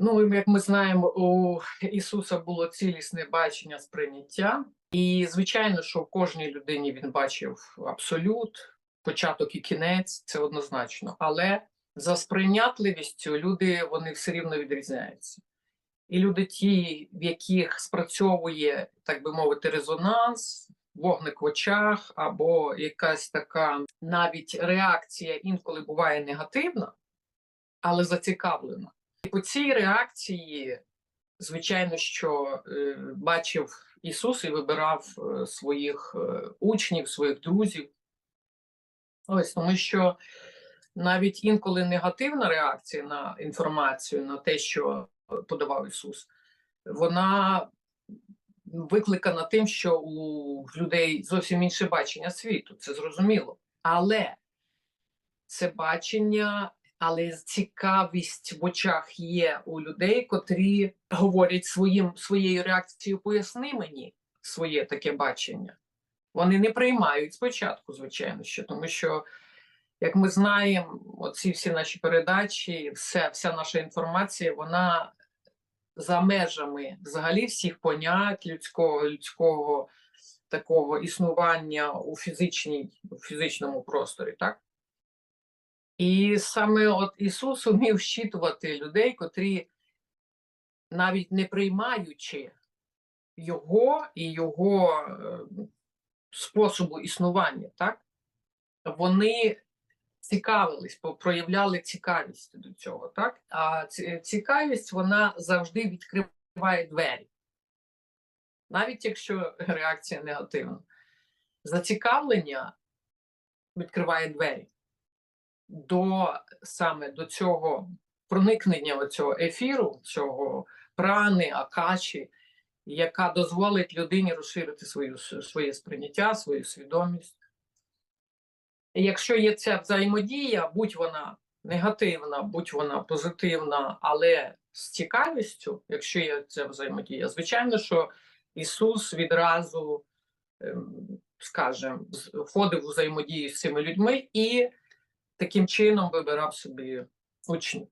Ну, як ми знаємо, у Ісуса було цілісне бачення сприйняття, і звичайно, що в кожній людині він бачив абсолют, початок і кінець, це однозначно. Але за сприйнятливістю люди вони все рівно відрізняються. І люди, ті, в яких спрацьовує, так би мовити, резонанс, вогник в очах, або якась така навіть реакція інколи буває негативна, але зацікавлена. І по цій реакції, звичайно, що е, бачив Ісус і вибирав е, своїх е, учнів, своїх друзів. Ось тому що навіть інколи негативна реакція на інформацію, на те, що подавав Ісус, вона викликана тим, що у людей зовсім інше бачення світу, це зрозуміло. Але це бачення, але цікавість в очах є у людей, котрі говорять своїм, своєю реакцією, поясни мені своє таке бачення. Вони не приймають спочатку, звичайно, що тому що, як ми знаємо, оці всі наші передачі, все, вся наша інформація, вона за межами взагалі всіх понять людського, людського такого існування у фізичній, у фізичному просторі, так? І саме от Ісус умів щитувати людей, котрі навіть не приймаючи Його і Його е, способу існування, так? Вони цікавились, проявляли цікавість до цього, так? А цікавість вона завжди відкриває двері, навіть якщо реакція негативна. Зацікавлення відкриває двері до саме до цього проникнення цього ефіру, цього прани, акачі, яка дозволить людині розширити свою, своє сприйняття, свою свідомість. Якщо є ця взаємодія, будь вона негативна, будь вона позитивна, але з цікавістю, якщо є ця взаємодія, звичайно, що Ісус відразу, ем, скажімо, входив у взаємодію з цими людьми і таким чином вибирав собі учнів.